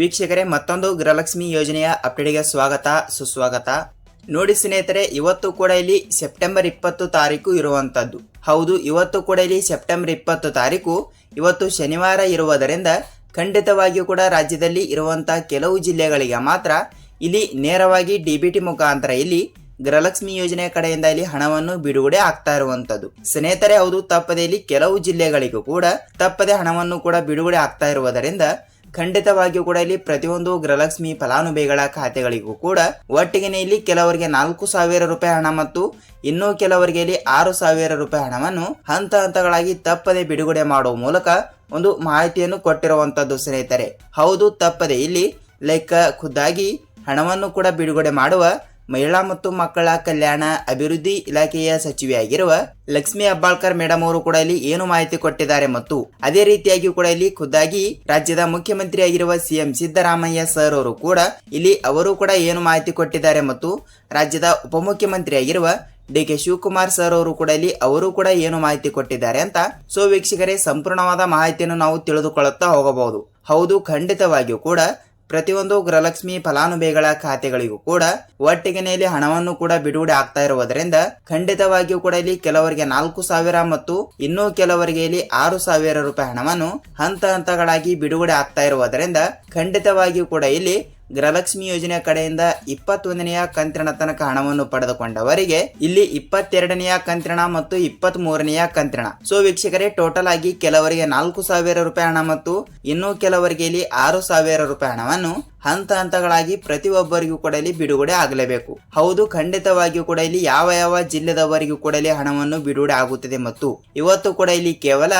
ವೀಕ್ಷಕರೇ, ಮತ್ತೊಂದು ಗೃಹಲಕ್ಷ್ಮಿ ಯೋಜನೆಯ ಅಪ್ಡೇಟ್ಗೆ ಸ್ವಾಗತ, ಸುಸ್ವಾಗತ. ನೋಡಿ ಸ್ನೇಹಿತರೆ, ಇವತ್ತು ಕೂಡ ಇಲ್ಲಿ ಸೆಪ್ಟೆಂಬರ್ ಇಪ್ಪತ್ತು ತಾರೀಕು ಇರುವಂತದ್ದು. ಹೌದು, ಇವತ್ತು ಕೂಡ ಇಲ್ಲಿ ಸೆಪ್ಟೆಂಬರ್ ಇಪ್ಪತ್ತು ತಾರೀಕು. ಇವತ್ತು ಶನಿವಾರ ಇರುವುದರಿಂದ ಖಂಡಿತವಾಗಿಯೂ ಕೂಡ ರಾಜ್ಯದಲ್ಲಿ ಇರುವಂಥ ಕೆಲವು ಜಿಲ್ಲೆಗಳಿಗೆ ಮಾತ್ರ ಇಲ್ಲಿ ನೇರವಾಗಿ ಡಿ ಬಿ ಟಿ ಮುಖಾಂತರ ಇಲ್ಲಿ ಗೃಹಲಕ್ಷ್ಮಿ ಯೋಜನೆ ಕಡೆಯಿಂದ ಇಲ್ಲಿ ಹಣವನ್ನು ಬಿಡುಗಡೆ ಆಗ್ತಾ ಇರುವಂತದ್ದು. ಸ್ನೇಹಿತರೆ, ಹೌದು, ತಪ್ಪದೇ ಇಲ್ಲಿ ಕೆಲವು ಜಿಲ್ಲೆಗಳಿಗೂ ಕೂಡ ತಪ್ಪದೆ ಹಣವನ್ನು ಕೂಡ ಬಿಡುಗಡೆ ಆಗ್ತಾ ಇರುವುದರಿಂದ ಖಂಡಿತವಾಗಿಯೂ ಕೂಡ ಇಲ್ಲಿ ಪ್ರತಿಯೊಂದು ಗೃಹಲಕ್ಷ್ಮಿ ಫಲಾನುಭವಿಗಳ ಖಾತೆಗಳಿಗೂ ಕೂಡ ಒಟ್ಟಿಗೆ ಇಲ್ಲಿ ಕೆಲವರಿಗೆ ನಾಲ್ಕು ಸಾವಿರ ರೂಪಾಯಿ ಹಣ ಮತ್ತು ಇನ್ನೂ ಕೆಲವರಿಗೆ ಇಲ್ಲಿ ಆರು ಸಾವಿರ ರೂಪಾಯಿ ಹಣವನ್ನು ಹಂತ ಹಂತಗಳಾಗಿ ತಪ್ಪದೆ ಬಿಡುಗಡೆ ಮಾಡುವ ಮೂಲಕ ಒಂದು ಮಾಹಿತಿಯನ್ನು ಕೊಟ್ಟಿರುವಂತದ್ದು ಸ್ನೇಹಿತರೆ. ಹೌದು, ತಪ್ಪದೆ ಇಲ್ಲಿ ಲೈಕ್ ಖುದ್ದಾಗಿ ಹಣವನ್ನು ಕೂಡ ಬಿಡುಗಡೆ ಮಾಡುವ ಮಹಿಳಾ ಮತ್ತು ಮಕ್ಕಳ ಕಲ್ಯಾಣ ಅಭಿವೃದ್ಧಿ ಇಲಾಖೆಯ ಸಚಿವೆಯಾಗಿರುವ ಲಕ್ಷ್ಮಿ ಅಬ್ಬಾಳ್ಕರ್ ಮೇಡಮ್ ಅವರು ಕೂಡ ಇಲ್ಲಿ ಏನು ಮಾಹಿತಿ ಕೊಟ್ಟಿದ್ದಾರೆ ಮತ್ತು ಅದೇ ರೀತಿಯಾಗಿ ಕೂಡ ಇಲ್ಲಿ ಖುದ್ದಾಗಿ ರಾಜ್ಯದ ಮುಖ್ಯಮಂತ್ರಿಯಾಗಿರುವ ಸಿಎಂ ಸಿದ್ದರಾಮಯ್ಯ ಸರ್ ಅವರು ಕೂಡ ಇಲ್ಲಿ ಅವರು ಕೂಡ ಏನು ಮಾಹಿತಿ ಕೊಟ್ಟಿದ್ದಾರೆ ಮತ್ತು ರಾಜ್ಯದ ಉಪಮುಖ್ಯಮಂತ್ರಿಯಾಗಿರುವ ಡಿ ಕೆ ಶಿವಕುಮಾರ್ ಸರ್ ಅವರು ಕೂಡ ಇಲ್ಲಿ ಅವರು ಕೂಡ ಏನು ಮಾಹಿತಿ ಕೊಟ್ಟಿದ್ದಾರೆ ಅಂತ ಸೊ ವೀಕ್ಷಕರೇ, ಸಂಪೂರ್ಣವಾದ ಮಾಹಿತಿಯನ್ನು ನಾವು ತಿಳಿದುಕೊಳ್ಳುತ್ತಾ ಹೋಗಬಹುದು. ಹೌದು, ಖಂಡಿತವಾಗಿಯೂ ಕೂಡ ಪ್ರತಿಯೊಂದು ಗೃಹಲಕ್ಷ್ಮಿ ಫಲಾನುಭವಿಗಳ ಖಾತೆಗಳಿಗೂ ಕೂಡ ಒಟ್ಟಿಗೆನೆಯಲ್ಲಿ ಹಣವನ್ನು ಕೂಡ ಬಿಡುಗಡೆ ಆಗ್ತಾ ಇರುವುದರಿಂದ ಖಂಡಿತವಾಗಿಯೂ ಕೂಡ ಇಲ್ಲಿ ಕೆಲವರಿಗೆ ನಾಲ್ಕು ಸಾವಿರ ಮತ್ತು ಇನ್ನೂ ಕೆಲವರಿಗೆ ಇಲ್ಲಿ ಆರು ಸಾವಿರ ರೂಪಾಯಿ ಹಣವನ್ನು ಹಂತ ಹಂತಗಳಾಗಿ ಬಿಡುಗಡೆ ಆಗ್ತಾ ಇರುವುದರಿಂದ ಖಂಡಿತವಾಗಿಯೂ ಕೂಡ ಇಲ್ಲಿ ಗೃಹಲಕ್ಷ್ಮಿ ಯೋಜನೆ ಕಡೆಯಿಂದ ಇಪ್ಪತ್ತೊಂದನೆಯ ಕಂತಿನ ತನಕ ಹಣವನ್ನು ಪಡೆದುಕೊಂಡವರಿಗೆ ಇಲ್ಲಿ ಇಪ್ಪತ್ತೆರಡನೆಯ ಕಂತಿನ ಮತ್ತು ಇಪ್ಪತ್ತ್ ಮೂರನೆಯ ಕಂತಿನ ಸೊ ವೀಕ್ಷಕರೇ ಟೋಟಲ್ ಆಗಿ ಕೆಲವರಿಗೆ ನಾಲ್ಕು ಸಾವಿರ ರೂಪಾಯಿ ಹಣ ಮತ್ತು ಇನ್ನೂ ಕೆಲವರಿಗೆ ಇಲ್ಲಿ ಆರು ಸಾವಿರ ರೂಪಾಯಿ ಹಣವನ್ನು ಹಂತ ಹಂತಗಳಾಗಿ ಪ್ರತಿಯೊಬ್ಬರಿಗೂ ಕೂಡ ಇಲ್ಲಿ ಬಿಡುಗಡೆ ಆಗಲೇಬೇಕು. ಹೌದು, ಖಂಡಿತವಾಗಿಯೂ ಕೂಡ ಇಲ್ಲಿ ಯಾವ ಯಾವ ಜಿಲ್ಲೆದವರಿಗೂ ಕೂಡ ಇಲ್ಲಿ ಹಣವನ್ನು ಬಿಡುಗಡೆ ಆಗುತ್ತದೆ ಮತ್ತು ಇವತ್ತು ಕೂಡ ಇಲ್ಲಿ ಕೇವಲ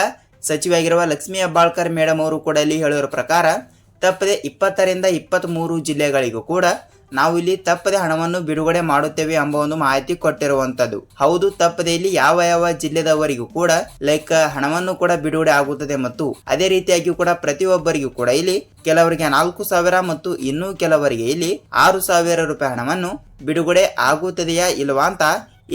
ಸಚಿವಾಗಿರುವ ಲಕ್ಷ್ಮೀ ಅಬ್ಬಾಳ್ಕರ್ ಮೇಡಮ್ ಅವರು ಕೂಡ ಇಲ್ಲಿ ಹೇಳುವ ಪ್ರಕಾರ ತಪ್ಪದೆ ಇಪ್ಪತ್ತರಿಂದ ಇಪ್ಪತ್ತ್ ಮೂರು ಜಿಲ್ಲೆಗಳಿಗೂ ಕೂಡ ನಾವು ಇಲ್ಲಿ ತಪ್ಪದೆ ಹಣವನ್ನು ಬಿಡುಗಡೆ ಮಾಡುತ್ತೇವೆ ಎಂಬ ಒಂದು ಮಾಹಿತಿ ಕೊಟ್ಟಿರುವಂತದ್ದು ಹೌದು, ತಪ್ಪದೆ ಇಲ್ಲಿ ಯಾವ ಯಾವ ಜಿಲ್ಲೆದವರಿಗೂ ಕೂಡ ಲೈಕ್ ಹಣವನ್ನು ಕೂಡ ಬಿಡುಗಡೆ ಆಗುತ್ತದೆ ಮತ್ತು ಅದೇ ರೀತಿಯಾಗಿ ಕೂಡ ಪ್ರತಿಯೊಬ್ಬರಿಗೂ ಕೂಡ ಇಲ್ಲಿ ಕೆಲವರಿಗೆ ನಾಲ್ಕು ಸಾವಿರ ಮತ್ತು ಇನ್ನೂ ಕೆಲವರಿಗೆ ಇಲ್ಲಿ ಆರು ಸಾವಿರ ರೂಪಾಯಿ ಹಣವನ್ನು ಬಿಡುಗಡೆ ಆಗುತ್ತದೆಯಾ ಇಲ್ವಾ ಅಂತ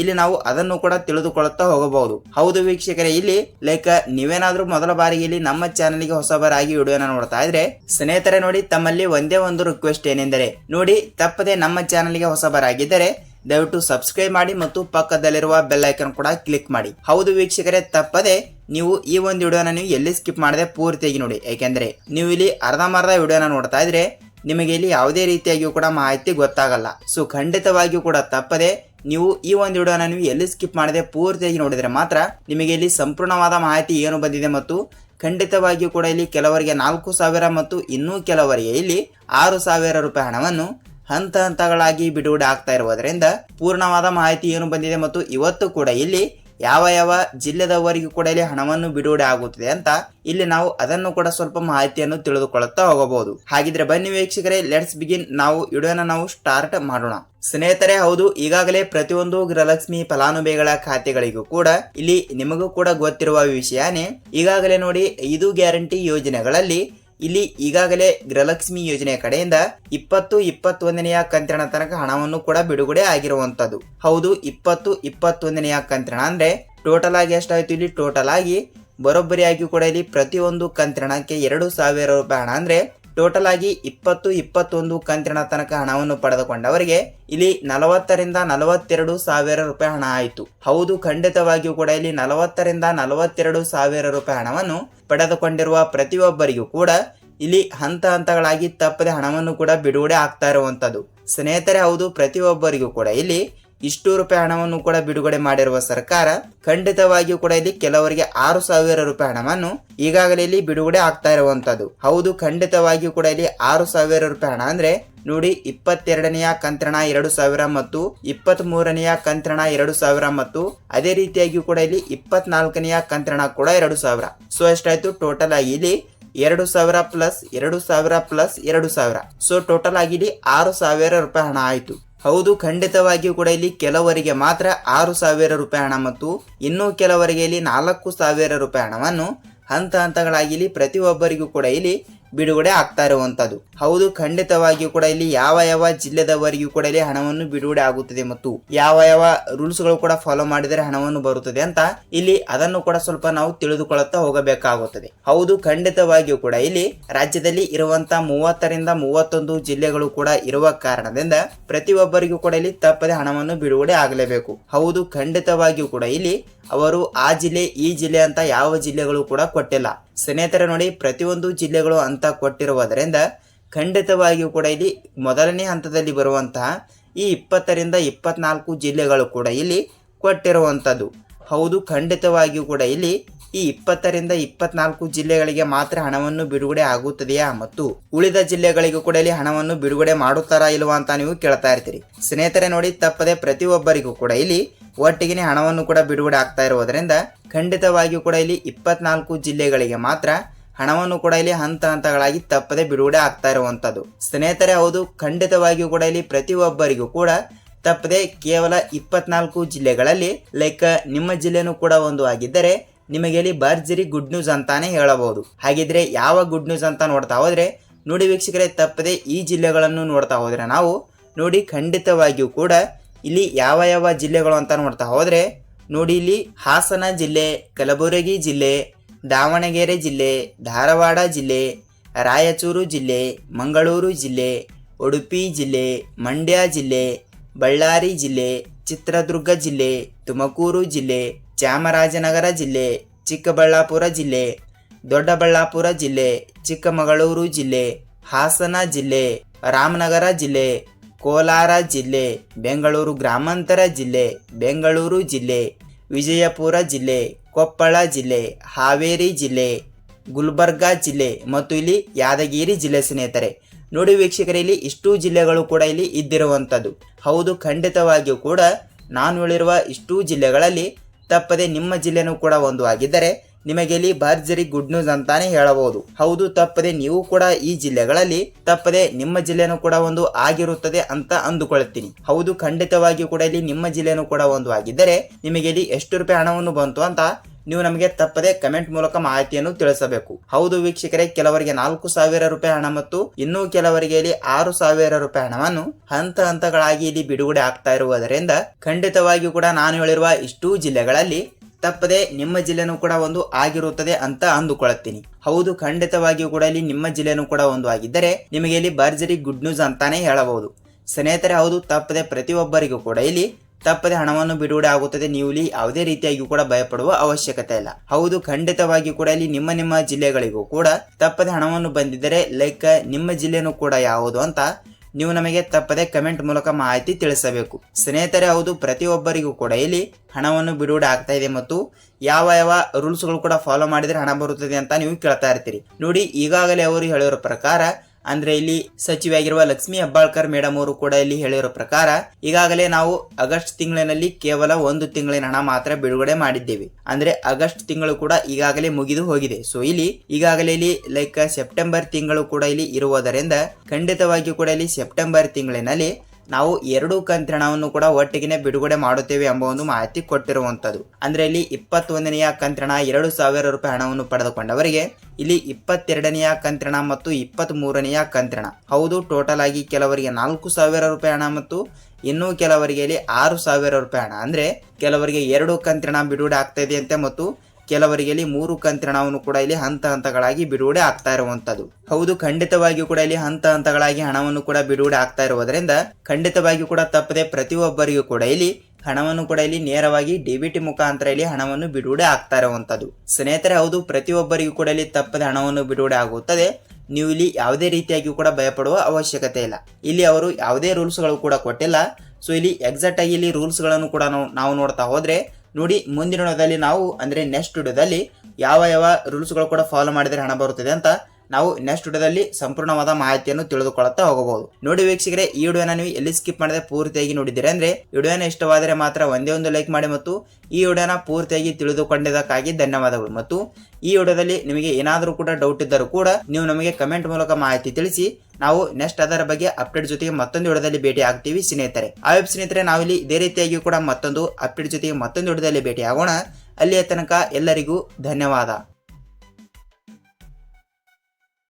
ಇಲ್ಲಿ ನಾವು ಅದನ್ನು ಕೂಡ ತಿಳಿದುಕೊಳ್ಳುತ್ತಾ ಹೋಗಬಹುದು. ಹೌದು ವೀಕ್ಷಕರೇ, ಇಲ್ಲಿ ಲೈಕ್ ನೀವೇನಾದ್ರೂ ಮೊದಲ ಬಾರಿಗೆ ಇಲ್ಲಿ ನಮ್ಮ ಚಾನಲ್ಗೆ ಹೊಸಬರಾಗಿ ವಿಡಿಯೋನ ನೋಡ್ತಾ ಇದ್ರೆ, ಸ್ನೇಹಿತರೆ ನೋಡಿ, ತಮ್ಮಲ್ಲಿ ಒಂದೇ ಒಂದು ರಿಕ್ವೆಸ್ಟ್ ಏನೆಂದರೆ, ನೋಡಿ, ತಪ್ಪದೆ ನಮ್ಮ ಚಾನಲ್ಗೆ ಹೊಸಬರಾಗಿದ್ದರೆ ದಯವಿಟ್ಟು ಸಬ್ಸ್ಕ್ರೈಬ್ ಮಾಡಿ ಮತ್ತು ಪಕ್ಕದಲ್ಲಿರುವ ಬೆಲ್ ಐಕನ್ ಕೂಡ ಕ್ಲಿಕ್ ಮಾಡಿ. ಹೌದು ವೀಕ್ಷಕರೇ, ತಪ್ಪದೆ ನೀವು ಈ ಒಂದು ವಿಡಿಯೋನ ನೀವು ಎಲ್ಲಿ ಸ್ಕಿಪ್ ಮಾಡದೆ ಪೂರ್ತಿಯಾಗಿ ನೋಡಿ. ಯಾಕೆಂದ್ರೆ ನೀವು ಇಲ್ಲಿ ಅರ್ಧಂಬರ್ಧ ವಿಡಿಯೋನ ನೋಡ್ತಾ ಇದ್ರೆ, ನಿಮಗೆ ಇಲ್ಲಿ ಯಾವುದೇ ರೀತಿಯಾಗಿಯೂ ಕೂಡ ಮಾಹಿತಿ ಗೊತ್ತಾಗಲ್ಲ. ಸೊ ಖಂಡಿತವಾಗಿಯೂ ಕೂಡ ತಪ್ಪದೆ ನೀವು ಈ ಒಂದು ವಿಡಿಯೋನ ನೀವು ಎಲ್ಲಿ ಸ್ಕಿಪ್ ಮಾಡದೆ, ಪೂರ್ತಿಯಾಗಿ ನೋಡಿದರೆ ಮಾತ್ರ ನಿಮಗೆ ಇಲ್ಲಿ ಸಂಪೂರ್ಣವಾದ ಮಾಹಿತಿ ಏನು ಬಂದಿದೆ ಮತ್ತು ಖಂಡಿತವಾಗಿಯೂ ಕೂಡ ಇಲ್ಲಿ ಕೆಲವರಿಗೆ ನಾಲ್ಕು ಸಾವಿರ ಮತ್ತು ಇನ್ನೂ ಕೆಲವರಿಗೆ ಇಲ್ಲಿ ಆರು ಸಾವಿರ ರೂಪಾಯಿ ಹಣವನ್ನು ಹಂತ ಹಂತಗಳಾಗಿ ಬಿಡುಗಡೆ ಆಗ್ತಾ ಇರುವುದರಿಂದ ಪೂರ್ಣವಾದ ಮಾಹಿತಿ ಏನು ಬಂದಿದೆ ಮತ್ತು ಇವತ್ತು ಕೂಡ ಇಲ್ಲಿ ಯಾವ ಯಾವ ಜಿಲ್ಲೆದವರಿಗೂ ಕೂಡ ಇಲ್ಲಿ ಹಣವನ್ನು ಬಿಡುಗಡೆ ಆಗುತ್ತದೆ ಅಂತ ಇಲ್ಲಿ ನಾವು ಅದನ್ನು ಕೂಡ ಸ್ವಲ್ಪ ಮಾಹಿತಿಯನ್ನು ತಿಳಿದುಕೊಳ್ಳುತ್ತಾ ಹೋಗಬಹುದು. ಹಾಗಿದ್ರೆ ಬನ್ನಿ ವೀಕ್ಷಕರೇ ಲೆಟ್ಸ್ ಬಿಗಿನ್ ನಾವು ವಿಡಿಯೋನ ನಾವು ಸ್ಟಾರ್ಟ್ ಮಾಡೋಣ. ಸ್ನೇಹಿತರೆ, ಹೌದು, ಈಗಾಗಲೇ ಪ್ರತಿಯೊಂದು ಗೃಹಲಕ್ಷ್ಮಿ ಫಲಾನುಭವಿಗಳ ಖಾತೆಗಳಿಗೂ ಕೂಡ ಇಲ್ಲಿ ನಿಮಗೂ ಕೂಡ ಗೊತ್ತಿರುವ ವಿಷಯನೇ, ಈಗಾಗಲೇ ನೋಡಿ ಐದು ಗ್ಯಾರಂಟಿ ಯೋಜನೆಗಳಲ್ಲಿ ಇಲ್ಲಿ ಈಗಾಗಲೇ ಗೃಹಲಕ್ಷ್ಮಿ ಯೋಜನೆ ಕಡೆಯಿಂದ ಇಪ್ಪತ್ತು ಇಪ್ಪತ್ತೊಂದನೆಯ ಕಂತ್ರಣ ತನಕ ಹಣವನ್ನು ಕೂಡ ಬಿಡುಗಡೆ ಆಗಿರುವಂತದ್ದು ಹೌದು, ಇಪ್ಪತ್ತು ಇಪ್ಪತ್ತೊಂದನೆಯ ಕಂತಿನ ಅಂದ್ರೆ ಟೋಟಲ್ ಆಗಿ ಎಷ್ಟಾಯ್ತು ಇಲ್ಲಿ? ಟೋಟಲ್ ಆಗಿ ಬರೋಬ್ಬರಿಯಾಗಿ ಕೂಡ ಇಲ್ಲಿ ಪ್ರತಿಯೊಂದು ಕಂತ್ರಣಕ್ಕೆ ಎರಡು ಸಾವಿರ ರೂಪಾಯಿ ಹಣ ಅಂದ್ರೆ ಟೋಟಲ್ ಆಗಿ ಇಪ್ಪತ್ತು, ಇಪ್ಪತ್ತೊಂದು ಕಂತಿನ ತನಕ ಹಣವನ್ನು ಪಡೆದುಕೊಂಡವರಿಗೆ ಇಲ್ಲಿ ನಲವತ್ತರಿಂದ ನಲವತ್ತೆರಡು ಸಾವಿರ ರೂಪಾಯಿ ಹಣ ಆಯಿತು. ಹೌದು, ಖಂಡಿತವಾಗಿಯೂ ಕೂಡ ಇಲ್ಲಿ ನಲವತ್ತರಿಂದ ನಲವತ್ತೆರಡು ಸಾವಿರ ರೂಪಾಯಿ ಹಣವನ್ನು ಪಡೆದುಕೊಂಡಿರುವ ಪ್ರತಿಯೊಬ್ಬರಿಗೂ ಕೂಡ ಇಲ್ಲಿ ಹಂತ ಹಂತಗಳಾಗಿ ತಪ್ಪದೆ ಹಣವನ್ನು ಕೂಡ ಬಿಡುಗಡೆ ಆಗ್ತಾ ಇರುವಂಥದ್ದು ಸ್ನೇಹಿತರೆ, ಹೌದು, ಪ್ರತಿಯೊಬ್ಬರಿಗೂ ಕೂಡ ಇಲ್ಲಿ ಇಷ್ಟು ರೂಪಾಯಿ ಹಣವನ್ನು ಕೂಡ ಬಿಡುಗಡೆ ಮಾಡಿರುವ ಸರ್ಕಾರ ಖಂಡಿತವಾಗಿಯೂ ಕೂಡ ಇಲ್ಲಿ ಕೆಲವರಿಗೆ ಆರು ಸಾವಿರ ರೂಪಾಯಿ ಹಣವನ್ನು ಈಗಾಗಲೇ ಇಲ್ಲಿ ಬಿಡುಗಡೆ ಆಗ್ತಾ ಇರುವಂತದ್ದು. ಹೌದು, ಖಂಡಿತವಾಗಿಯೂ ಕೂಡ ಇಲ್ಲಿ ಆರು ಸಾವಿರ ರೂಪಾಯಿ ಹಣ ಅಂದ್ರೆ ನೋಡಿ ಇಪ್ಪತ್ತೆರಡನೆಯ ಕಂತ್ರಣ ಎರಡು ಸಾವಿರ ಮತ್ತು ಇಪ್ಪತ್ತ್ ಮೂರನೆಯ ಕಂತ್ರಣ ಎರಡು ಸಾವಿರ ಮತ್ತು ಅದೇ ರೀತಿಯಾಗಿಯೂ ಕೂಡ ಇಲ್ಲಿ ಇಪ್ಪತ್ನಾಲ್ಕನೆಯ ಕಂತ್ರಣ ಕೂಡ ಎರಡು ಸಾವಿರ. ಸೊ ಎಷ್ಟಾಯ್ತು ಟೋಟಲ್ ಆಗಿ ಇಲ್ಲಿ ಎರಡು ಸಾವಿರ ಪ್ಲಸ್ ಎರಡು ಸಾವಿರ ಪ್ಲಸ್ ಎರಡು ಸಾವಿರ. ಸೊ ಟೋಟಲ್ ಆಗಿ ಇಲ್ಲಿ ಆರು ಸಾವಿರ ರೂಪಾಯಿ ಹಣ ಆಯಿತು. ಹೌದು, ಖಂಡಿತವಾಗಿಯೂ ಕೂಡ ಇಲ್ಲಿ ಕೆಲವರಿಗೆ ಮಾತ್ರ ಆರು ಸಾವಿರ ರೂಪಾಯಿ ಹಣ ಮತ್ತು ಇನ್ನೂ ಕೆಲವರಿಗೆ ಇಲ್ಲಿ ನಾಲ್ಕು ಸಾವಿರ ರೂಪಾಯಿ ಹಣವನ್ನು ಹಂತ ಹಂತಗಳಾಗಿ ಪ್ರತಿಯೊಬ್ಬರಿಗೂ ಕೂಡ ಇಲ್ಲಿ ಬಿಡುಗಡೆ ಆಗ್ತಾ ಇರುವಂಥದ್ದು ಹೌದು, ಖಂಡಿತವಾಗಿಯೂ ಕೂಡ ಇಲ್ಲಿ ಯಾವ ಯಾವ ಜಿಲ್ಲೆದವರೆಗೂ ಕೂಡ ಇಲ್ಲಿ ಹಣವನ್ನು ಬಿಡುಗಡೆ ಆಗುತ್ತದೆ ಮತ್ತು ಯಾವ ಯಾವ ರೂಲ್ಸ್ಗಳು ಕೂಡ ಫಾಲೋ ಮಾಡಿದರೆ ಹಣವನ್ನು ಬರುತ್ತದೆ ಅಂತ ಇಲ್ಲಿ ಅದನ್ನು ಕೂಡ ಸ್ವಲ್ಪ ನಾವು ತಿಳಿದುಕೊಳ್ಳುತ್ತಾ ಹೋಗಬೇಕಾಗುತ್ತದೆ. ಹೌದು, ಖಂಡಿತವಾಗಿಯೂ ಕೂಡ ಇಲ್ಲಿ ರಾಜ್ಯದಲ್ಲಿ ಇರುವಂತಹ ಮೂವತ್ತರಿಂದ ಮೂವತ್ತೊಂದು ಜಿಲ್ಲೆಗಳು ಕೂಡ ಇರುವ ಕಾರಣದಿಂದ ಪ್ರತಿಯೊಬ್ಬರಿಗೂ ಕೂಡ ಇಲ್ಲಿ ತಪ್ಪದೆ ಹಣವನ್ನು ಬಿಡುಗಡೆ ಆಗಲೇಬೇಕು. ಹೌದು, ಖಂಡಿತವಾಗಿಯೂ ಕೂಡ ಇಲ್ಲಿ ಅವರು ಆ ಜಿಲ್ಲೆ, ಈ ಜಿಲ್ಲೆ ಅಂತ ಯಾವ ಜಿಲ್ಲೆಗಳು ಕೂಡ ಕೊಟ್ಟಿಲ್ಲ. ಸ್ನೇಹಿತರೆ ನೋಡಿ, ಪ್ರತಿಯೊಂದು ಜಿಲ್ಲೆಗಳು ಅಂತ ಕೊಟ್ಟಿರುವುದರಿಂದ ಖಂಡಿತವಾಗಿಯೂ ಕೂಡ ಇಲ್ಲಿ ಮೊದಲನೇ ಹಂತದಲ್ಲಿ ಬರುವಂತಹ ಈ ಇಪ್ಪತ್ತರಿಂದ ಇಪ್ಪತ್ನಾಲ್ಕು ಜಿಲ್ಲೆಗಳು ಕೂಡ ಇಲ್ಲಿ ಕೊಟ್ಟಿರುವಂಥದ್ದು. ಹೌದು, ಖಂಡಿತವಾಗಿಯೂ ಕೂಡ ಇಲ್ಲಿ ಈ ಇಪ್ಪತ್ತರಿಂದ ಇಪ್ಪತ್ನಾಲ್ಕು ಜಿಲ್ಲೆಗಳಿಗೆ ಮಾತ್ರ ಹಣವನ್ನು ಬಿಡುಗಡೆ ಆಗುತ್ತದೆಯಾ ಮತ್ತು ಉಳಿದ ಜಿಲ್ಲೆಗಳಿಗೂ ಕೂಡ ಇಲ್ಲಿ ಹಣವನ್ನು ಬಿಡುಗಡೆ ಮಾಡುತ್ತಾರಾ ಇಲ್ವಾ ಅಂತ ನೀವು ಕೇಳ್ತಾ ಇರ್ತೀರಿ. ಸ್ನೇಹಿತರೆ ನೋಡಿ, ತಪ್ಪದೆ ಪ್ರತಿಯೊಬ್ಬರಿಗೂ ಕೂಡ ಇಲ್ಲಿ ಒಟ್ಟಿಗೆ ಹಣವನ್ನು ಕೂಡ ಬಿಡುಗಡೆ ಆಗ್ತಾ ಇರುವುದರಿಂದ ಖಂಡಿತವಾಗಿಯೂ ಕೂಡ ಇಲ್ಲಿ ಇಪ್ಪತ್ನಾಲ್ಕು ಜಿಲ್ಲೆಗಳಿಗೆ ಮಾತ್ರ ಹಣವನ್ನು ಕೂಡ ಇಲ್ಲಿ ಹಂತ ಹಂತಗಳಾಗಿ ತಪ್ಪದೆ ಬಿಡುಗಡೆ ಆಗ್ತಾ ಇರುವಂಥದ್ದು ಸ್ನೇಹಿತರೆ, ಹೌದು, ಖಂಡಿತವಾಗಿಯೂ ಕೂಡ ಇಲ್ಲಿ ಪ್ರತಿಯೊಬ್ಬರಿಗೂ ಕೂಡ ತಪ್ಪದೆ ಕೇವಲ ಇಪ್ಪತ್ನಾಲ್ಕು ಜಿಲ್ಲೆಗಳಲ್ಲಿ, ಲೈಕ್ ನಿಮ್ಮ ಜಿಲ್ಲೆನೂ ಕೂಡ ಒಂದು ಆಗಿದ್ದರೆ ನಿಮಗೆ ಇಲ್ಲಿ ಭರ್ಜರಿ ಗುಡ್ ನ್ಯೂಸ್ ಅಂತಾನೆ ಹೇಳಬಹುದು. ಹಾಗಿದ್ರೆ ಯಾವ ಗುಡ್ ನ್ಯೂಸ್ ಅಂತ ನೋಡ್ತಾ ಹೋದ್ರೆ, ನೋಡಿ ವೀಕ್ಷಕರೇ, ತಪ್ಪದೆ ಈ ಜಿಲ್ಲೆಗಳನ್ನು ನೋಡ್ತಾ ಹೋದ್ರೆ ನಾವು ನೋಡಿ ಖಂಡಿತವಾಗಿಯೂ ಕೂಡ ಇಲ್ಲಿ ಯಾವ ಯಾವ ಜಿಲ್ಲೆಗಳು ಅಂತ ನೋಡ್ತಾ ಹೋದರೆ ನೋಡಿ ಇಲ್ಲಿ ಹಾಸನ ಜಿಲ್ಲೆ, ಕಲಬುರಗಿ ಜಿಲ್ಲೆ, ದಾವಣಗೆರೆ ಜಿಲ್ಲೆ, ಧಾರವಾಡ ಜಿಲ್ಲೆ, ರಾಯಚೂರು ಜಿಲ್ಲೆ, ಮಂಗಳೂರು ಜಿಲ್ಲೆ, ಉಡುಪಿ ಜಿಲ್ಲೆ, ಮಂಡ್ಯ ಜಿಲ್ಲೆ, ಬಳ್ಳಾರಿ ಜಿಲ್ಲೆ, ಚಿತ್ರದುರ್ಗ ಜಿಲ್ಲೆ, ತುಮಕೂರು ಜಿಲ್ಲೆ, ಚಾಮರಾಜನಗರ ಜಿಲ್ಲೆ, ಚಿಕ್ಕಬಳ್ಳಾಪುರ ಜಿಲ್ಲೆ, ದೊಡ್ಡಬಳ್ಳಾಪುರ ಜಿಲ್ಲೆ, ಚಿಕ್ಕಮಗಳೂರು ಜಿಲ್ಲೆ, ಹಾಸನ ಜಿಲ್ಲೆ, ರಾಮನಗರ ಜಿಲ್ಲೆ ಕೋಲಾರ ಜಿಲ್ಲೆ, ಬೆಂಗಳೂರು ಗ್ರಾಮಾಂತರ ಜಿಲ್ಲೆ, ಬೆಂಗಳೂರು ಜಿಲ್ಲೆ, ವಿಜಯಪುರ ಜಿಲ್ಲೆ, ಕೊಪ್ಪಳ ಜಿಲ್ಲೆ, ಹಾವೇರಿ ಜಿಲ್ಲೆ, ಗುಲ್ಬರ್ಗಾ ಜಿಲ್ಲೆ ಮತ್ತು ಇಲ್ಲಿ ಯಾದಗಿರಿ ಜಿಲ್ಲೆ ಸ್ನೇಹಿತರೆ. ನೋಡಿ ವೀಕ್ಷಕರೇ, ಇಲ್ಲಿ ಇಷ್ಟೂ ಜಿಲ್ಲೆಗಳು ಕೂಡ ಇಲ್ಲಿ ಇದ್ದಿರುವಂಥದ್ದು. ಹೌದು, ಖಂಡಿತವಾಗಿಯೂ ಕೂಡ ನಾನು ಹೇಳಿರುವ ಇಷ್ಟು ಜಿಲ್ಲೆಗಳಲ್ಲಿ ತಪ್ಪದೆ ನಿಮ್ಮ ಜಿಲ್ಲೆನೂ ಕೂಡ ಒಂದು ಆಗಿದ್ದರೆ ನಿಮಗೆ ಇಲ್ಲಿ ಭರ್ಜರಿ ಗುಡ್ ನ್ಯೂಸ್ ಅಂತಾನೆ ಹೇಳಬಹುದು. ಹೌದು, ತಪ್ಪದೆ ನೀವು ಕೂಡ ಈ ಜಿಲ್ಲೆಗಳಲ್ಲಿ ತಪ್ಪದೆ ನಿಮ್ಮ ಜಿಲ್ಲೆನೂ ಕೂಡ ಒಂದು ಆಗಿರುತ್ತದೆ ಅಂತ ಅಂದುಕೊಳ್ಳುತ್ತೀನಿ. ಹೌದು, ಖಂಡಿತವಾಗಿಯೂ ಕೂಡ ಇಲ್ಲಿ ನಿಮ್ಮ ಜಿಲ್ಲೆನೂ ಕೂಡ ಒಂದು ಆಗಿದ್ದರೆ ನಿಮಗೆ ಇಲ್ಲಿ ಎಷ್ಟು ರೂಪಾಯಿ ಹಣವನ್ನು ಬಂತು ಅಂತ ನೀವು ನಮಗೆ ತಪ್ಪದೆ ಕಮೆಂಟ್ ಮೂಲಕ ಮಾಹಿತಿಯನ್ನು ತಿಳಿಸಬೇಕು. ಹೌದು ವೀಕ್ಷಕರೇ, ಕೆಲವರಿಗೆ ನಾಲ್ಕು ಸಾವಿರ ರೂಪಾಯಿ ಹಣ ಮತ್ತು ಇನ್ನೂ ಕೆಲವರಿಗೆ ಇಲ್ಲಿ ಆರು ಸಾವಿರ ರೂಪಾಯಿ ಹಣವನ್ನು ಹಂತ ಹಂತಗಳಾಗಿ ಇಲ್ಲಿ ಬಿಡುಗಡೆ ಆಗ್ತಾ ಇರುವುದರಿಂದ ಖಂಡಿತವಾಗಿಯೂ ಕೂಡ ನಾನು ಹೇಳಿರುವ ಇಷ್ಟೂ ಜಿಲ್ಲೆಗಳಲ್ಲಿ ತಪ್ಪದೆ ನಿಮ್ಮ ಜಿಲ್ಲೆನೂ ಕೂಡ ಒಂದು ಆಗಿರುತ್ತದೆ ಅಂತ ಅಂದುಕೊಳ್ಳುತ್ತೀನಿ. ಹೌದು, ಖಂಡಿತವಾಗಿಯೂ ಕೂಡ ಇಲ್ಲಿ ನಿಮ್ಮ ಜಿಲ್ಲೆನೂ ಕೂಡ ಒಂದು ಆಗಿದ್ದರೆ ನಿಮಗೆ ಇಲ್ಲಿ ಭರ್ಜರಿ ಗುಡ್ ನ್ಯೂಸ್ ಅಂತಾನೆ ಹೇಳಬಹುದು. ಸ್ನೇಹಿತರೆ, ಹೌದು, ತಪ್ಪದೆ ಪ್ರತಿಯೊಬ್ಬರಿಗೂ ಕೂಡ ಇಲ್ಲಿ ತಪ್ಪದೆ ಹಣವನ್ನು ಬಿಡುಗಡೆ ಆಗುತ್ತದೆ. ನೀವು ಇಲ್ಲಿ ಯಾವುದೇ ರೀತಿಯಾಗಿ ಕೂಡ ಭಯಪಡುವ ಅವಶ್ಯಕತೆ ಇಲ್ಲ. ಹೌದು, ಖಂಡಿತವಾಗಿಯೂ ಕೂಡ ಇಲ್ಲಿ ನಿಮ್ಮ ನಿಮ್ಮ ಜಿಲ್ಲೆಗಳಿಗೂ ಕೂಡ ತಪ್ಪದೆ ಹಣವನ್ನು ಬಂದಿದ್ದರೆ, ಲೈಕ್ ನಿಮ್ಮ ಜಿಲ್ಲೆನೂ ಕೂಡ ಯಾವುದು ಅಂತ ನೀವು ನಮಗೆ ತಪ್ಪದೆ ಕಮೆಂಟ್ ಮೂಲಕ ಮಾಹಿತಿ ತಿಳಿಸಬೇಕು. ಸ್ನೇಹಿತರೆ, ಹೌದು, ಪ್ರತಿಯೊಬ್ಬರಿಗೂ ಕೂಡ ಇಲ್ಲಿ ಹಣವನ್ನು ಬಿಡುಗಡೆ ಆಗ್ತಾ ಇದೆ ಮತ್ತು ಯಾವ ಯಾವ ರೂಲ್ಸ್ಗಳು ಕೂಡ ಫಾಲೋ ಮಾಡಿದರೆ ಹಣ ಬರುತ್ತದೆ ಅಂತ ನೀವು ಕೇಳ್ತಾ ಇರ್ತೀರಿ. ನೋಡಿ, ಈಗಾಗಲೇ ಅವರು ಹೇಳಿರೋ ಪ್ರಕಾರ ಅಂದ್ರೆ ಇಲ್ಲಿ ಸಚಿವೆಯಾಗಿರುವ ಲಕ್ಷ್ಮಿ ಹೆಬ್ಬಾಳ್ಕರ್ ಮೇಡಮ್ ಅವರು ಕೂಡ ಇಲ್ಲಿ ಹೇಳಿರೋ ಪ್ರಕಾರ, ಈಗಾಗಲೇ ನಾವು ಆಗಸ್ಟ್ ತಿಂಗಳಿನಲ್ಲಿ ಕೇವಲ ಒಂದು ತಿಂಗಳಿನ ಹಣ ಮಾತ್ರ ಬಿಡುಗಡೆ ಮಾಡಿದ್ದೇವೆ. ಅಂದ್ರೆ ಆಗಸ್ಟ್ ತಿಂಗಳು ಕೂಡ ಈಗಾಗಲೇ ಮುಗಿದು ಹೋಗಿದೆ. ಸೊ ಇಲ್ಲಿ ಈಗಾಗಲೇ ಇಲ್ಲಿ ಲೈಕ್ ಸೆಪ್ಟೆಂಬರ್ ತಿಂಗಳು ಕೂಡ ಇಲ್ಲಿ ಇರುವುದರಿಂದ ಖಂಡಿತವಾಗಿಯೂ ಕೂಡ ಇಲ್ಲಿ ಸೆಪ್ಟೆಂಬರ್ ತಿಂಗಳಿನಲ್ಲಿ ನಾವು ಎರಡು ಕಂತ್ರಣವನ್ನು ಕೂಡ ಒಟ್ಟಿಗೆ ಬಿಡುಗಡೆ ಮಾಡುತ್ತೇವೆ ಎಂಬ ಒಂದು ಮಾಹಿತಿ ಕೊಟ್ಟಿರುವಂತದ್ದು ಅಂದ್ರೆ ಇಲ್ಲಿ ಇಪ್ಪತ್ತೊಂದನೆಯ ಕಂತ್ರಣ ಎರಡು ಸಾವಿರ ರೂಪಾಯಿ ಹಣವನ್ನು ಪಡೆದುಕೊಂಡವರಿಗೆ ಇಲ್ಲಿ ಇಪ್ಪತ್ತೆರಡನೆಯ ಕಂತ್ರಣ ಮತ್ತು ಇಪ್ಪತ್ತ್ ಮೂರನೆಯ ಕಂತ್ರಣ. ಹೌದು ಟೋಟಲ್ ಆಗಿ ಕೆಲವರಿಗೆ ನಾಲ್ಕು ಸಾವಿರ ರೂಪಾಯಿ ಹಣ ಮತ್ತು ಇನ್ನೂ ಕೆಲವರಿಗೆ ಇಲ್ಲಿ ಆರು ಸಾವಿರ ರೂಪಾಯಿ ಹಣ. ಅಂದ್ರೆ ಕೆಲವರಿಗೆ ಎರಡು ಕಂತ್ರಣ ಬಿಡುಗಡೆ ಆಗ್ತಾ ಇದೆಯಂತೆ ಮತ್ತು ಕೆಲವರಿಗೆ ಇಲ್ಲಿ ಮೂರು ಕಂತಿಣವನ್ನು ಕೂಡ ಇಲ್ಲಿ ಹಂತ ಹಂತಗಳಾಗಿ ಬಿಡುಗಡೆ ಆಗ್ತಾ ಇರುವಂತದ್ದು. ಹೌದು, ಖಂಡಿತವಾಗಿಯೂ ಕೂಡ ಇಲ್ಲಿ ಹಂತ ಹಂತಗಳಾಗಿ ಹಣವನ್ನು ಕೂಡ ಬಿಡುಗಡೆ ಆಗ್ತಾ ಇರುವುದರಿಂದ ಖಂಡಿತವಾಗಿಯೂ ಕೂಡ ತಪ್ಪದೆ ಪ್ರತಿಯೊಬ್ಬರಿಗೂ ಕೂಡ ಇಲ್ಲಿ ಹಣವನ್ನು ಕೂಡ ಇಲ್ಲಿ ನೇರವಾಗಿ ಡಿಬಿಟಿ ಮುಖಾಂತರ ಇಲ್ಲಿ ಹಣವನ್ನು ಬಿಡುಗಡೆ ಆಗ್ತಾ ಇರುವಂತದ್ದು. ಸ್ನೇಹಿತರೆ, ಹೌದು, ಪ್ರತಿಯೊಬ್ಬರಿಗೂ ಕೂಡ ಇಲ್ಲಿ ತಪ್ಪದೆ ಹಣವನ್ನು ಬಿಡುಗಡೆ ಆಗುತ್ತದೆ. ನೀವು ಇಲ್ಲಿ ಯಾವುದೇ ರೀತಿಯಾಗಿ ಕೂಡ ಭಯಪಡುವ ಅವಶ್ಯಕತೆ ಇಲ್ಲ. ಇಲ್ಲಿ ಅವರು ಯಾವುದೇ ರೂಲ್ಸ್ಗಳು ಕೂಡ ಕೊಟ್ಟಿಲ್ಲ. ಸೊ, ಇಲ್ಲಿ ಎಕ್ಸಾಕ್ಟ್ ಆಗಿ ಇಲ್ಲಿ ರೂಲ್ಸ್ಗಳನ್ನು ಕೂಡ ನಾವು ನೋಡ್ತಾ ಹೋದ್ರೆ ನೋಡಿ, ಮುಂದಿನ ವಿಡಿಯೋದಲ್ಲಿ ನಾವು, ಅಂದ್ರೆ ನೆಕ್ಸ್ಟ್ ವಿಡಿಯೋದಲ್ಲಿ ಯಾವ ಯಾವ ರೂಲ್ಸ್ಗಳು ಕೂಡ ಫಾಲೋ ಮಾಡಿದರೆ ಹಣ ಬರುತ್ತದೆ ಅಂತ ನಾವು ನೆಕ್ಸ್ಟ್ ವಿಡಿಯೋದಲ್ಲಿ ಸಂಪೂರ್ಣವಾದ ಮಾಹಿತಿಯನ್ನು ತಿಳಿದುಕೊಳ್ಳುತ್ತಾ ಹೋಗಬಹುದು. ನೋಡಿ ವೀಕ್ಷಕರೇ, ಈ ವಿಡಿಯೋನ ನೀವು ಎಲ್ಲಿ ಸ್ಕಿಪ್ ಮಾಡದೆ ಪೂರ್ತಿಯಾಗಿ ನೋಡಿದ್ದೀರಿ. ಅಂದ್ರೆ ವಿಡಿಯೋನ ಇಷ್ಟವಾದರೆ ಮಾತ್ರ ಒಂದೇ ಒಂದು ಲೈಕ್ ಮಾಡಿ ಮತ್ತು ಈ ವಿಡಿಯೋನ ಪೂರ್ತಿಯಾಗಿ ತಿಳಿದುಕೊಂಡಿದ್ದಕ್ಕಾಗಿ ಧನ್ಯವಾದಗಳು. ಮತ್ತು ಈ ವಿಡಿಯೋದಲ್ಲಿ ನಿಮಗೆ ಏನಾದರೂ ಕೂಡ ಡೌಟ್ ಇದ್ದರೂ ಕೂಡ ನೀವು ನಮಗೆ ಕಮೆಂಟ್ ಮೂಲಕ ಮಾಹಿತಿ ತಿಳಿಸಿ, ನಾವು ನೆಕ್ಸ್ಟ್ ಅದರ ಬಗ್ಗೆ ಅಪ್ಡೇಟ್ ಜೊತೆಗೆ ಮತ್ತೊಂದು ವಿಡಿಯೋದಲ್ಲಿ ಭೇಟಿ ಆಗ್ತೀವಿ ಸ್ನೇಹಿತರೆ. ಆ ವೆಬ್ ಸ್ನೇಹಿತರೆ ನಾವಿಲ್ಲಿ ಇದೇ ರೀತಿಯಾಗಿ ಕೂಡ ಮತ್ತೊಂದು ಅಪ್ಡೇಟ್ ಜೊತೆಗೆ ಮತ್ತೊಂದು ವಿಡಿಯೋದಲ್ಲಿ ಭೇಟಿ ಆಗೋಣ ಅಲ್ಲಿಯ ತನಕ ಎಲ್ಲರಿಗೂ ಧನ್ಯವಾದ.